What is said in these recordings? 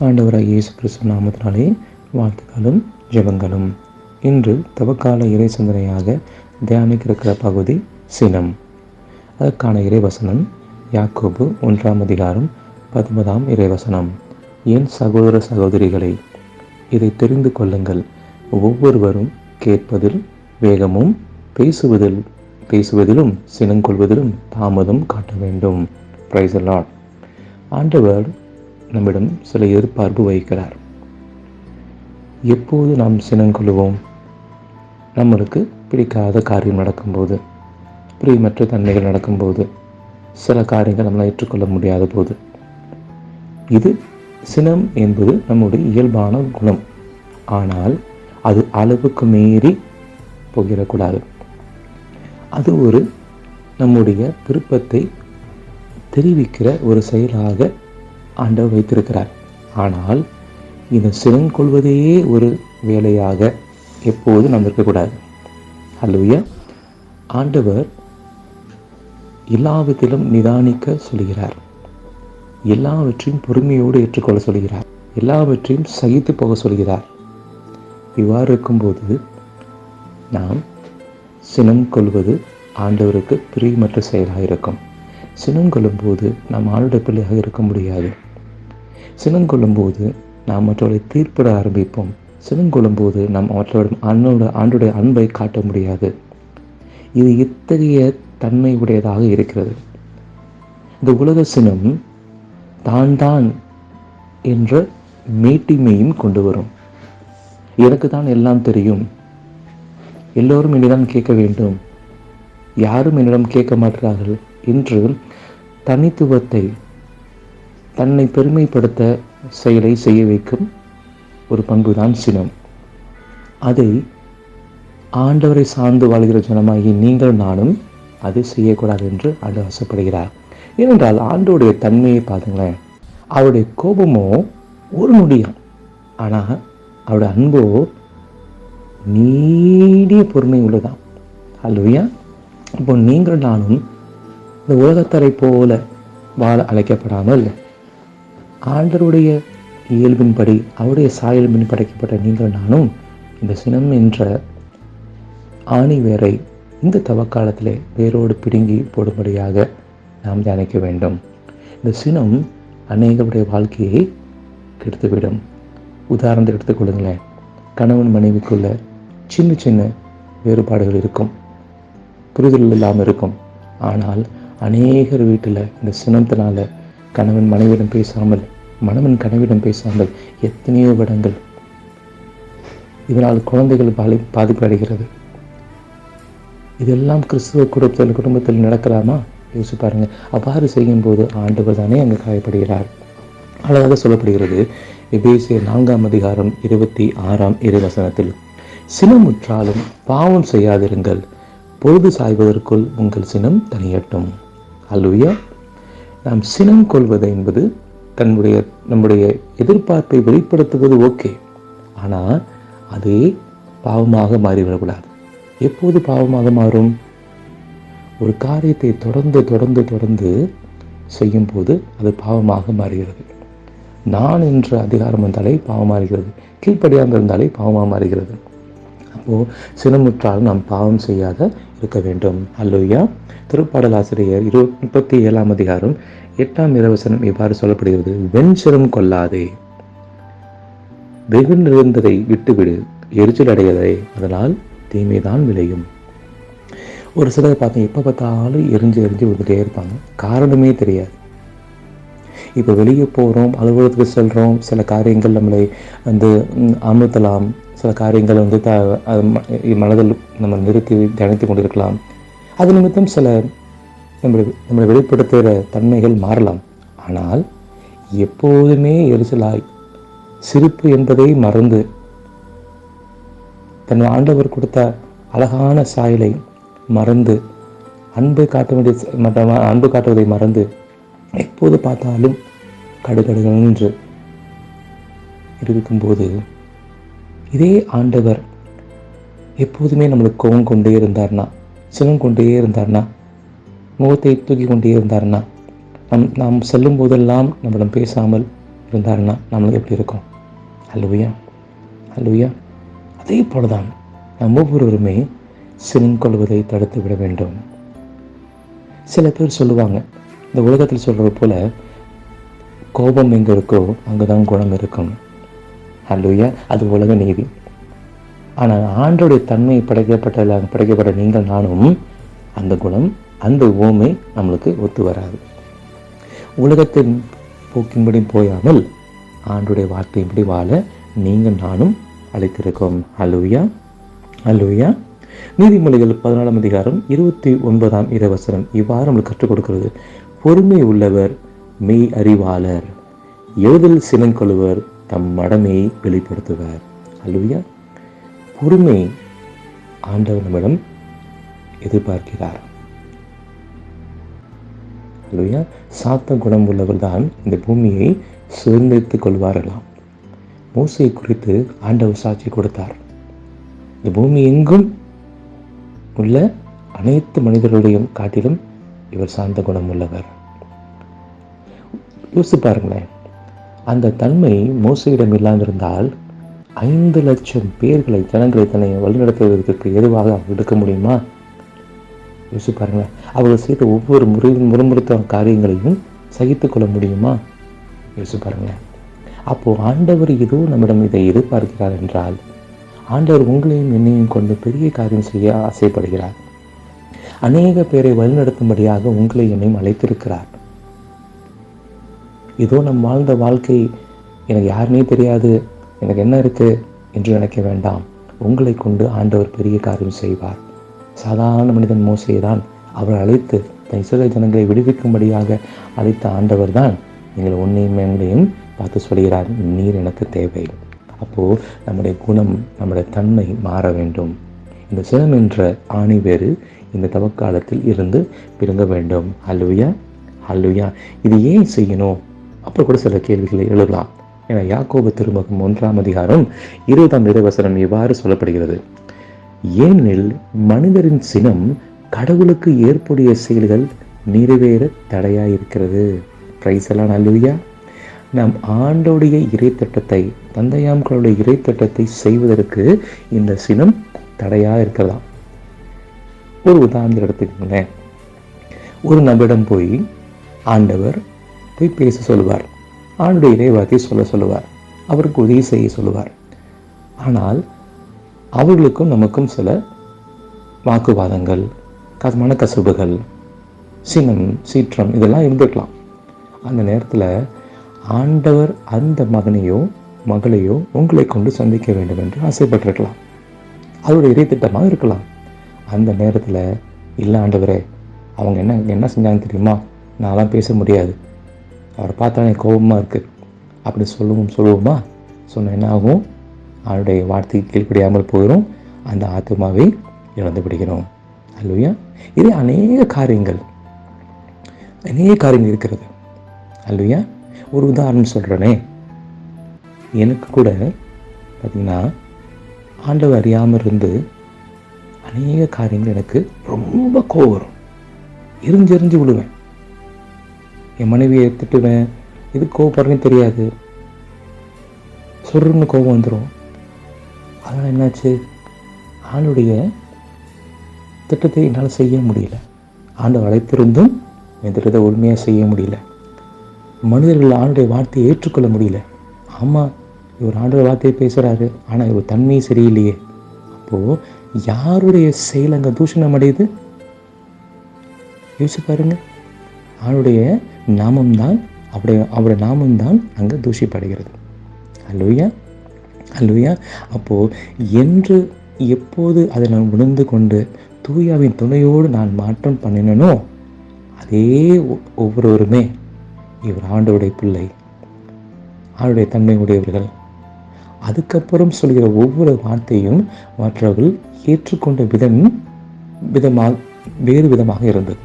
ஆண்டவராக இயேசு கிறிஸ்து நாமத்தினாலே வாழ்த்துக்களும் ஜெபங்களும். இன்று தவக்கால இறை சிந்தனையாக தியானிக்கிறக்கிற பகுதி சினம். அதற்கான இறைவசனம் யாக்கோபு ஒன்றாம் அதிகாரம் பத்தொன்பதாம் இறைவசனம். என் சகோதர சகோதரிகளை இதை தெரிந்து கொள்ளுங்கள். ஒவ்வொருவரும் கேட்பதில் வேகமும் பேசுவதில் பேசுவதிலும் சினங்கொள்வதிலும் தாமதம் காட்ட வேண்டும். பிரைஸ் லாட் ஆண்டவர் நம்மிடம் சில எதிர்பார்ப்பு வகிக்கிறார். எப்போது நாம் சினங்கொள்வோம் நம்மளுக்கு பிடிக்காத காரியம் நடக்கும்போது பிரியமற்ற தன்மைகள் நடக்கும்போது சில காரியங்கள் நம்மளால் ஏற்றுக்கொள்ள முடியாத போது. இது சினம் என்பது நம்முடைய இயல்பான குணம். ஆனால் அது அளவுக்கு மீறி போகிடக்கூடாது அது ஒரு நம்முடைய விருப்பத்தை தெரிவிக்கிற ஒரு செயலாக ஆண்டவர் வைத்திருக்கிறார். ஆனால் இந்த சினம் கொள்வதே ஒரு வேலையாக எப்போதும் நாம் இருக்கக்கூடாது அல்லையா ஆண்டவர் எல்லாவற்றிலும் நிதானிக்க சொல்கிறார். எல்லாவற்றையும் பொறுமையோடு ஏற்றுக்கொள்ள சொல்கிறார். எல்லாவற்றையும் சகித்து போக சொல்கிறார். இவ்வாறு இருக்கும்போது நாம் சினம் கொள்வது ஆண்டவருக்கு பிரியமற்ற செயலாக இருக்கும். சினம் கொள்ளும்போது நாம் ஆளுடைய பிள்ளையாக இருக்க முடியாது. சினம் கொள்ளும்போது நாம் மற்றவர்களை தீர்ப்பிட ஆரம்பிப்போம். சினம் போது நாம் மற்றவரிடம் அண்ணோட ஆண்டுடைய அன்பை காட்ட முடியாது. இது இத்தகைய தன்மை உடையதாக இருக்கிறது. இந்த உலக சினம் தான் தான் என்ற மேட்டிமையும் கொண்டு வரும். எனக்கு தான் எல்லாம் தெரியும். எல்லோரும் என்னிடம் கேட்க வேண்டும். யாரும் என்னிடம் கேட்க மாட்டார்கள் என்று தனித்துவத்தை தன்னை பெருமைப்படுத்த செயலை செய்ய வைக்கும் ஒரு பண்பு தான் சினம். அதை ஆண்டவரை சார்ந்து வாழ்கிற ஜனமாகி நீங்கள் நானும் அதை செய்யக்கூடாது என்று ஆண்டு ஆசைப்படுகிறார். ஏனென்றால் ஆண்டோடைய தன்மையை பாருங்களேன். அவருடைய கோபமோ ஒரு நொடியும். ஆனால் அவருடைய அன்போ நீடிய பொறுமை உள்ளதான் அல்லவையா இப்போ நீங்கள் நானும் இந்த உலகத்தரை போல வாழ அழைக்கப்படாமல் ஆண்டருடைய இயல்பின்படி அவருடைய சாயல்பின் படைக்கப்பட்ட நீங்கள் நானும் இந்த சினம் என்ற ஆணி வேரை இந்த தவக்காலத்திலே வேரோடு பிடுங்கி போடும்படியாக நாம் தியானிக்க வேண்டும். இந்த சினம் அநேகருடைய வாழ்க்கையை கெடுத்துவிடும். உதாரணத்தை எடுத்துக்கொள்ளுங்களேன் கணவன் மனைவிக்குள்ள சின்ன சின்ன வேறுபாடுகள் இருக்கும். புரிதல் இல்லாமல் இருக்கும். ஆனால் அநேகர் வீட்டில் இந்த சினத்தினால கணவன் மனைவியிடம் பேசாமல் மணவன் கனவிடம் பேசாமல் எத்தனையோ விடங்கள் இதனால் குழந்தைகள் பாதி பாதிப்பு அடைகிறது இதெல்லாம் கிறிஸ்துவ குடும்பத்தில் குடும்பத்தில் நடக்கலாமா? யோசிச்சு பாருங்க. அவ்வாறு செய்யும்போது ஆண்டவர் தானே அங்கு காயப்படுகிறார். அழகாக சொல்லப்படுகிறது எபேசிய நான்காம் அதிகாரம் இருபத்தி ஆறாம் இருவசனத்தில் சினமுற்றாலும் பாவம் செய்யாதிருங்கள். பொழுது சாய்வதற்குள் உங்கள் சினம் தனியட்டும் அல்லுயா நாம் சினம் கொள்வது என்பது தன்னுடைய நம்முடைய எதிர்பார்ப்பை வெளிப்படுத்துவது ஓகே. ஆனால் அதே பாவமாக மாறிவிடக்கூடாது. எப்போது பாவமாக மாறும்? ஒரு காரியத்தை தொடர்ந்து தொடர்ந்து தொடர்ந்து செய்யும்போது அது பாவமாக மாறுகிறது. நான் என்ற அதிகாரம் வந்தாலே பாவமாறுகிறது கீழ்ப்படியாக இருந்தாலே பாவமாக மாறுகிறது. அப்போது சினமுற்றாலும் நாம் பாவம் செய்யாத இருக்க வேண்டும். அல்லையா திருப்பாடல் ஆசிரியர் இரு முப்பத்தி ஏழாம் அதிகாரம் எட்டாம் இரவசனம் இவ்வாறு சொல்லப்படுகிறது. வெஞ்சரம் கொள்ளாதே வெகு நிறைந்ததை விட்டுவிடு. எரிச்சல் அடையதே அதனால் தீமைதான் விளையும். ஒரு சிலர் பார்த்தா எப்போ பார்த்தாலும் எரிஞ்சு எரிஞ்சு வந்துட்டே இருப்பாங்க. காரணமே தெரியாது. இப்போ வெளியே போகிறோம் அலுவலகத்துக்கு செல்கிறோம் சில காரியங்கள் நம்மளை வந்து அமர்த்தலாம் சில காரியங்கள் வந்து த மனதில் நம்ம நிறுத்தி தியானித்து கொண்டிருக்கலாம். அது நிமித்தம் சில நம்மளை நம்மளை வெளிப்படுத்துகிற தன்மைகள் மாறலாம். ஆனால் எப்போதுமே எரிச்சலாய் சிரிப்பு என்பதை மறந்து தன் ஆண்டவர் கொடுத்த அழகான சாயலை மறந்து அன்பை காட்ட வேண்டிய மற்ற அன்பு காட்டுவதை மறந்து எப்போது பார்த்தாலும் கடுகடுகென்று இருக்கும்போது இதே ஆண்டவர் எப்போதுமே நம்மளுக்கு கோபம் கொண்டே இருந்தார்னா சுகம் கொண்டே இருந்தார்னா முகத்தை தூக்கி கொண்டே இருந்தார்னா நம் நாம் செல்லும் போதெல்லாம் நம்மளிடம் பேசாமல் இருந்தார்னா நம்மளுக்கு எப்படி இருக்கும்? அல்லவையா அல்லவையா அதே போலதான் நம் ஒவ்வொருவருமே சினம் கொள்வதை தடுத்து விட வேண்டும். சில பேர் சொல்லுவாங்க இந்த உலகத்தில் சொல்கிறது போல கோபம் எங்கே இருக்கோ அங்கதான் குணம் இருக்கும். அல்லையா அது உலக நீதி. ஆனால் ஆண்டோடைய தன்மை படைக்கப்பட்ட படைக்கப்பட்ட நீங்கள் நானும் அந்த குணம் அந்த ஓமை நம்மளுக்கு ஒத்து வராது. உலகத்தின் போக்கின்படி போயாமல் ஆண்டுடைய வார்த்தையின்படி வாழ நீங்கள் நானும் அழைத்திருக்கோம். அலுவியா அலுவயா நீதிமொழிகள் பதினாலாம் அதிகாரம் இருபத்தி ஒன்பதாம் இரவசனம் இவ்வாறு நம்மளுக்கு கற்றுக் கொடுக்கிறது. பொறுமை உள்ளவர் மெய் அறிவாளர் எளிதில் சினங்கொள்வர் தம் மடமையை வெளிப்படுத்துவார். அல்லவியா பொறுமை ஆண்டவர் நம்மிடம் எதிர்பார்க்கிறார். அல்லவியா சாத்த குணம் உள்ளவர் தான் இந்த பூமியை சுதந்திரித்துக் கொள்வார்களாம். மோசையை குறித்து ஆண்டவர் சாட்சி கொடுத்தார். இந்த பூமி எங்கும் உள்ள அனைத்து மனிதர்களுடையும் காட்டிலும் இவர் சாந்த குணம் உள்ளவர். யோசிச்சு பாருங்களேன். அந்த தன்மை மோசையிடம் இல்லாமல் ஐந்து லட்சம் பேர்களை ஜனங்களை தன்னை வழிநடத்துவதற்கு எதுவாக அவர் எடுக்க முடியுமா? யோசிச்சு பாருங்களேன். அவர்கள் செய்த ஒவ்வொரு முறை முறுமுறுத்த காரியங்களையும் சகித்துக் கொள்ள முடியுமா? யோசிச்சு பாருங்களேன். அப்போ ஆண்டவர் ஏதோ நம்மிடம் இதை எதிர்பார்க்கிறார் என்றால் ஆண்டவர் உங்களையும் என்னையும் கொண்டு பெரிய காரியம் செய்ய ஆசைப்படுகிறார். அநேக பேரை வழிநடத்தும்படியாக உங்களை என்னையும் அழைத்திருக்கிறார். ஏதோ நம் வாழ்ந்த வாழ்க்கை. எனக்கு யாருனே தெரியாது. எனக்கு என்ன இருக்குது என்று நினைக்க வேண்டாம். உங்களை கொண்டு ஆண்டவர் பெரிய காரியம் செய்வார். சாதாரண மனிதன் மோசையை தான் அவர் அழைத்து தன் இஸ்ரேல் ஜனங்களை விடுவிக்கும்படியாக அழைத்த ஆண்டவர் தான் நீங்கள் உன்னையும் எங்களையும் பார்த்து சொல்கிறார். நீர் எனக்கு தேவை. அப்போது நம்முடைய குணம் நம்முடைய தன்மை மாற வேண்டும். இந்த சிலம் என்ற ஆணி வேறு இந்த தவக்காலத்தில் இருந்து பிறங்க வேண்டும். அல்லுயா அல்லுயா இது ஏன் செய்யணும்? அப்புறம் கூட சில கேள்விகளை எழுதலாம். என யாக்கோபு திருமகம் ஒன்றாம் அதிகாரம் இருபதாம் இறைவசனம் இவ்வாறு சொல்லப்படுகிறது. ஏனெனில் மனிதரின் சினம் கடவுளுக்கு ஏற்புடைய செயல்கள் நிறைவேற தடையாயிருக்கிறது. பிரைஸ் எல்லாம் நல்லதுயா நாம் ஆண்டோடைய இறைத்தட்டத்தை தந்தையாம் கடவுளுடைய இறைத்தட்டத்தை செய்வதற்கு இந்த சினம் தடையா இருக்கலாம் ஒரு உதாரணம் எடுத்துக்கோங்களேன். ஒரு நபரிடம் போய் ஆண்டவர் போய் பேச சொல்லுவார். ஆண்டுடைய இறைவார்த்தை சொல்ல சொல்லுவார். அவருக்கு உதவி செய்ய சொல்லுவார். ஆனால் அவர்களுக்கும் நமக்கும் சில வாக்குவாதங்கள் மனக்கசப்புகள் சினம் சீற்றம் இதெல்லாம் இருந்துக்கலாம் அந்த நேரத்தில் ஆண்டவர் அந்த மகனையோ மகளையோ உங்களை கொண்டு சந்திக்க வேண்டும் என்று ஆசைப்பட்டிருக்கலாம். அவருடைய இறைத்திட்டமாக இருக்கலாம். அந்த நேரத்தில் இல்லை ஆண்டவரே அவங்க என்ன என்ன செஞ்சாங்க தெரியுமா? நான்லாம் பேச முடியாது. அவரை பார்த்தா எனக்கு கோபமாக இருக்குது அப்படி சொல்லுவோம் சொல்லுவோமா? சொன்ன என்ன ஆகும் அவருடைய வார்த்தைக்கு கீழ்ப்படியாமல் போயிடும் அந்த ஆத்மாவை இழந்து விடுகிறோம். அல்லையா இது அநேக காரியங்கள் அநேக காரியங்கள் இருக்கிறது. அல்லையா ஒரு உதாரணம் சொல்கிறேனே எனக்கு கூட பார்த்திங்கன்னா ஆண்டவர் அறியாமல் இருந்து அநேக காரியங்கள் எனக்கு ரொம்ப கோவம் வரும். எரிஞ்சு விழுவேன். என் மனைவியை திட்டுவேன். எது கோவப்படுறேன்னு தெரியாது. சொல்றன்னு கோபம் வந்துடும் அதனால் என்னாச்சு? ஆளுடைய திட்டத்தை என்னால் செய்ய முடியல. ஆண்டு அழைத்திருந்தும் என் திட்டத்தை உண்மையாக செய்ய முடியல. மனிதர்கள் ஆளுடைய வார்த்தையை ஏற்றுக்கொள்ள முடியல. ஆமாம் இவர் ஆண்டுடைய வார்த்தையை பேசுகிறாரு ஆனால் இவர் தன்மையும் சரியில்லையே. அப்போது யாருடைய செயல் அங்கே தூஷணம் அடையுது யோசிச்சு பாருங்க. ஆளுடைய நாமம்தான் அவருடைய அவருடைய நாமம்தான் அங்கே தூஷிப்படுகிறது அல்லூயா அல்லூயா அப்போது என்று எப்போது அதை நான் உணர்ந்து கொண்டு தூயாவின் துணையோடு நான் மாற்றம் பண்ணினனோ அதே ஒவ்வொருவருமே இவர் ஆண்டோடைய பிள்ளை ஆளுடைய தன்மை உடையவர்கள். அதுக்கப்புறம் சொல்கிற ஒவ்வொரு வார்த்தையும் மற்றவர்கள் ஏற்றுக்கொண்ட விதம் விதமாக வேறு விதமாக இருந்தது.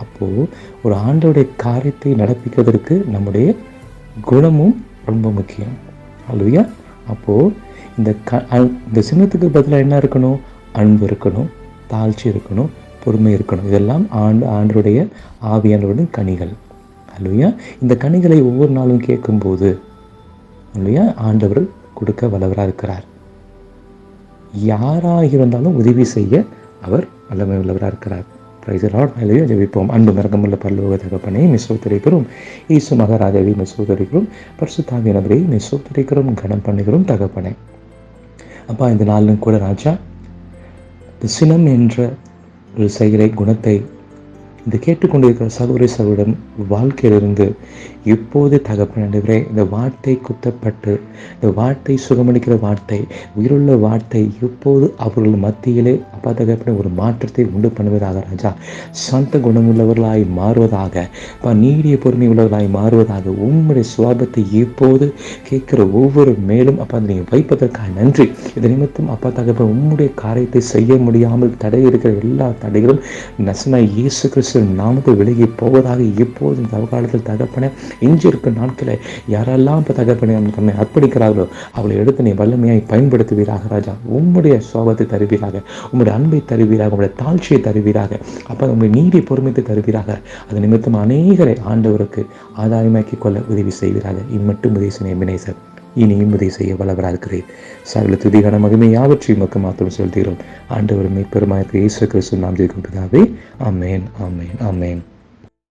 அப்போது ஒரு ஆண்டோடைய காரியத்தை நடப்பிக்கிறதுக்கு நம்முடைய குணமும் ரொம்ப முக்கியம். அல்லையா அப்போது இந்த க இந்த சின்னத்துக்கு பதிலாக என்ன இருக்கணும்? அன்பு இருக்கணும் தாழ்ச்சி இருக்கணும் பொறுமை இருக்கணும். இதெல்லாம் ஆண்டு ஆண்டருடைய ஆவியானவருடன் கனிகள். அல்லையா இந்த கனிகளை ஒவ்வொரு நாளும் கேட்கும்போது இல்லையா ஆண்டவர் கொடுக்க வல்லவராக இருக்கிறார். யாராக இருந்தாலும் உதவி செய்ய அவர் வல்லமை உள்ளவராக இருக்கிறார். பிரைசலாட் அலையா ஜெபிப்போம். அன்பு மிரகமுள்ள பல்லோக தகப்பனை மிசோத்தரிக்கிறோம் ஈசு மகாராஜாவை மிசோத்தரிக்கிறோம் பரிசுத்தாவியனவரை மிசோத்தரிக்கிறோம் கனம் பண்ணுகிறோம் தகப்பனை. அப்பா இந்த நாளிலும் கூட ராஜா இந்த சினம் என்ற ஒரு செயலை குணத்தை இந்த கேட்டுக்கொண்டிருக்கிற சகோதரி சகோதரன் வாழ்க்கையிலிருந்து இப்போது தகப்பனே இந்த வார்த்தை குத்தப்பட்டு இந்த வார்த்தை சுகமளிக்கிற வார்த்தை உயிருள்ள வார்த்தை இப்போது அவர்கள் மத்தியிலே அப்பா தகப்பன ஒரு மாற்றத்தை உண்டு பண்ணுவதாக ராஜா சந்த குணமுள்ளவர்களாய் மாறுவதாக நீடிய பொறுமை உள்ளவர்களாய் மாறுவதாக உம்முடைய சுவாபத்தை இப்போது கேட்கிற ஒவ்வொரு மேலும் அப்பா நீங்கள் வைப்பதற்காக நன்றி. இது நிமித்தம் அப்பா தகப்பன் உம்முடைய காரியத்தை செய்ய முடியாமல் தடை இருக்கிற எல்லா தடைகளும் நசனா இயேசு கிறிஸ்து நாமத்தை விலகி போவதாக இப்போது இந்த அவகாலத்தில் தகப்பன இஞ்சி இருக்கும் நாட்களை யாரெல்லாம் இப்போ தகப்பனை தன்னை அர்ப்பணிக்கிறார்களோ அவளை எடுத்து நீ வல்லமையாய் பயன்படுத்துவீராக ராஜா. உம்முடைய சோபத்தை தருவீராக உம்முடைய அன்பை தருவீராக உங்களுடைய தாழ்ச்சியை தருவீராக அப்போ உங்களுடைய நீதி பொறுமைத்து தருவீராக. அது நிமித்தம் அநேகரை ஆண்டவருக்கு ஆதாயமாக்கி கொள்ள உதவி செய்வீராக. இம்மட்டும் உதவி செய்ய வினேசர் இனியும் உதவி செய்ய வல்லவராக இருக்கிறேன் சகல துதிகான மகிமை யாவற்றையும் மக்கள் மாத்திரம் செலுத்துகிறோம். ஆண்டவர் மீட்பெருமாயத்தை இயேசு கிறிஸ்து நாம் ஜெயிக்கும் பிதாவே. அமேன் அமேன் அமேன்